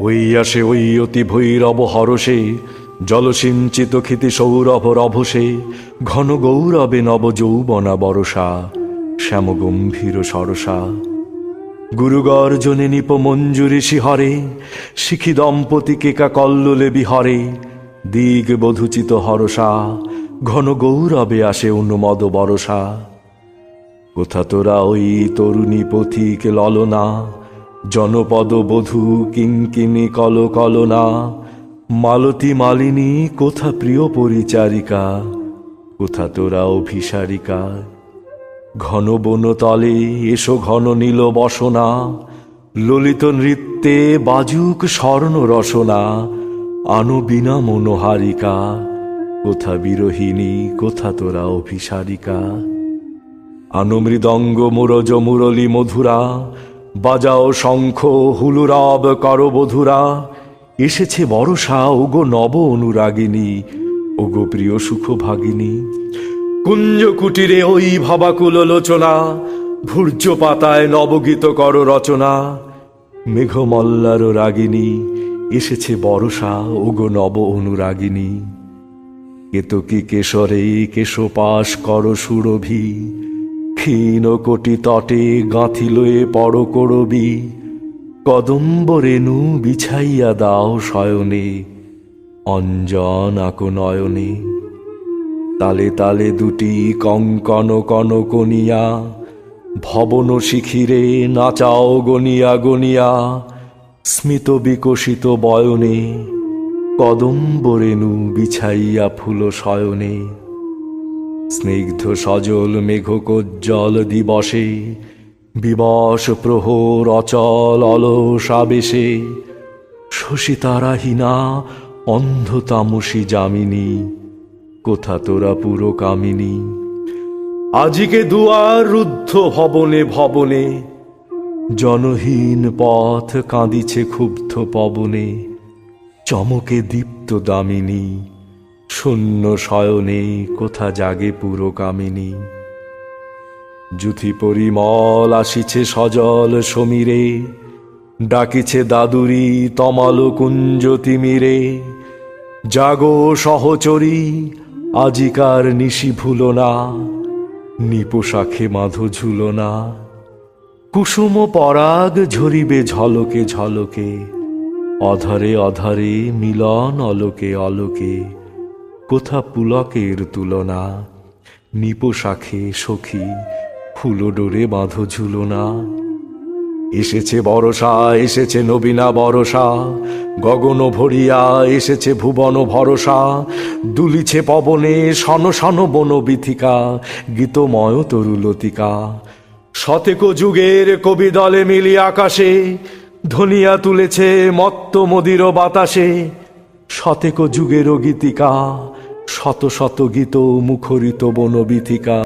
ওই আসে ওই অতি ভৈরব হরসে জলসিঞ্চিত ক্ষিতি সৌরভ রভসে ঘন গৌরবে নব যৌবনা বরসা শ্যাম গম্ভীর সরসা। গুরুগর্জনে নিপ মঞ্জুরি শিহরে, শিখি দম্পতি কেকা কল্লোলে বিহরে, দিগ বধুচিত হরসা ঘন গৌরবে আসে অনুমদ বরসা কোথা তোরা ওই তরুণী পথিক ললনা জনপদ বধূ কিঙ্কিনি কল কলনা মালতী মালিনী, কোথা প্রিয় পরিচারিকা, কোথা তোরা অভিসারিকা? ঘন বনতলে এসো ঘন নীল বসনা, ললিত নৃত্যে বাজুক স্বর্ণ রসনা, আনো বিনা মনোহারিকা, কোথা বিরোহিনী কোথা তোরা অভিসারিকা? আনো মৃদঙ্গ মুরজ মুরলি মধুরা বাজাও শঙ্খ, হুলুরাব করো বধুরা। এসেছে বরষা ওগো নব অনুরাগিনী, ওগো প্রিয় সুখ ভাগিনী কুঞ্জ কুটিরে ওই ভাবাকুল লোচনা, ভূর্য পাতায় নবগীত কর রচনা। মেঘমল্লার রাগিনী, এসেছে বরষা ওগো নব অনুরাগিনী। কেতকী কেশরে, কেশপাশ কর সুরভি ক্ষীণ কোটি তটে গাঁথিলয়ে পর করবি। কদম্ব রেণু বিছাইয়া দাও শয়নে, অঞ্জন আক নয়নে। তালে তালে দুটি কঙ্কন কনকনিয়া ভবন শিখিরে নাচাও গনিয়া গনিয়া, স্মিত বিকশিত বয়নে, কদম্ব রেণু বিছাইয়া ফুল শয়নে। স্নিগ্ধ সজল মেঘকোজ্জ্বল দিবসে, বিবশ প্রহর অচল অলস আবেশে শশী তারাহীনা অন্ধ যামিনী, কোথা তোরা পুরো কামিনী আজিকে দুয়ার রুদ্ধ ভবনে ভবনে, জনহীন পথ কাঁদিছে ক্ষুব্ধ পবনে, চমকে দীপ্ত দামিনী। শূন্য শয়নে, কোথা জাগে পুরো কামিনী? জুথি পরিমল আসিছে সজল সমীরে, ডাকিছে দাদুরি তমাল কুঞ্জ তিমিরে। জাগো সহচরী, আজিকার নিশি ভুলো না নিপোশাখে মাধো ঝুলো না। কুসুম পরাগ ঝরিবে ঝলকে ঝলকে, অধরে অধরে মিলন অলোকে অলোকে। কোথা পুলকের তুলনা? নিপোশাখে সখী ফুলো ডোরে বাঁধো ঝুলনা। এসেছে বরষা এসেছে নবীনা বরসা। গগন ভরিয়া, এসেছে ভুবন ভরসা। দুলিছে পবনে সন সন বন বিথিকা, গীতময় তরুলতিকা শতেক যুগের কবি দলে মিলি আকাশে, ধনিয়া তুলেছে মত্ত মদির বাতাসে। শতেক যুগেরও গীতিকা শত শত গীত মুখরিত বনবিথিকা।